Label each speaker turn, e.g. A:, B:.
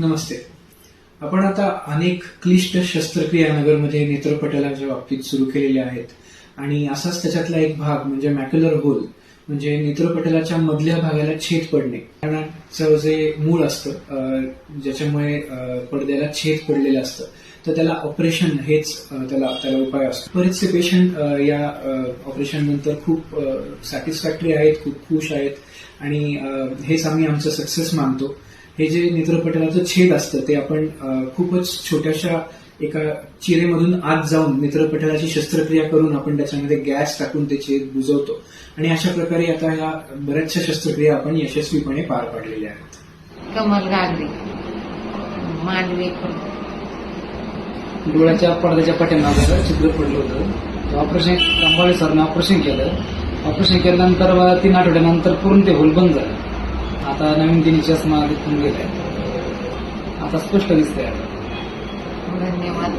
A: नमस्ते. आपण आता अनेक क्लिष्ट शस्त्रक्रिया नगरमध्ये नेत्रपटलाच्या बाबतीत सुरू केलेल्या आहेत. आणि असाच त्याच्यातला एक भाग म्हणजे मॅक्युलर होल म्हणजे नेत्रपटलाच्या मधल्या भागाला छेद पडणे. कारणाचं जे मूळ असतं ज्याच्यामुळे पडद्याला छेद पडलेलं असतं तर त्याला ऑपरेशन हेच त्याला त्याला उपाय असतो. बरेचसे पेशंट या ऑपरेशन नंतर खूप सॅटिस्फॅक्टरी आहेत खूप खुश आहेत. आणि हेच आम्ही आमचं सक्सेस मानतो. हे जे नेत्रपटलाचं छेद असतं ते आपण खूपच छोट्याशा एका चिरेमधून आत जाऊन नेत्रपटलाची शस्त्रक्रिया करून आपण त्याच्यामध्ये गॅस टाकून ते छेद बुजवतो. आणि अशा प्रकारे आता ह्या बऱ्याचशा शस्त्रक्रिया आपण यशस्वीपणे पार पाडलेल्या आहेत.
B: कमल गागरे
C: डोळ्याच्या पडद्याच्या पाठीमागं छिद्र पडलं होतं. ऑपरेशन कंबाळे सरनं ऑपरेशन केलं. ऑपरेशन केल्यानंतर बा तीन आठवड्यानंतर पूर्ण ते होल बंद झालं. आता नवीन तिने चष्मा तिथून गेलाय आता स्पष्ट दिसतंय. आता
B: धन्यवाद.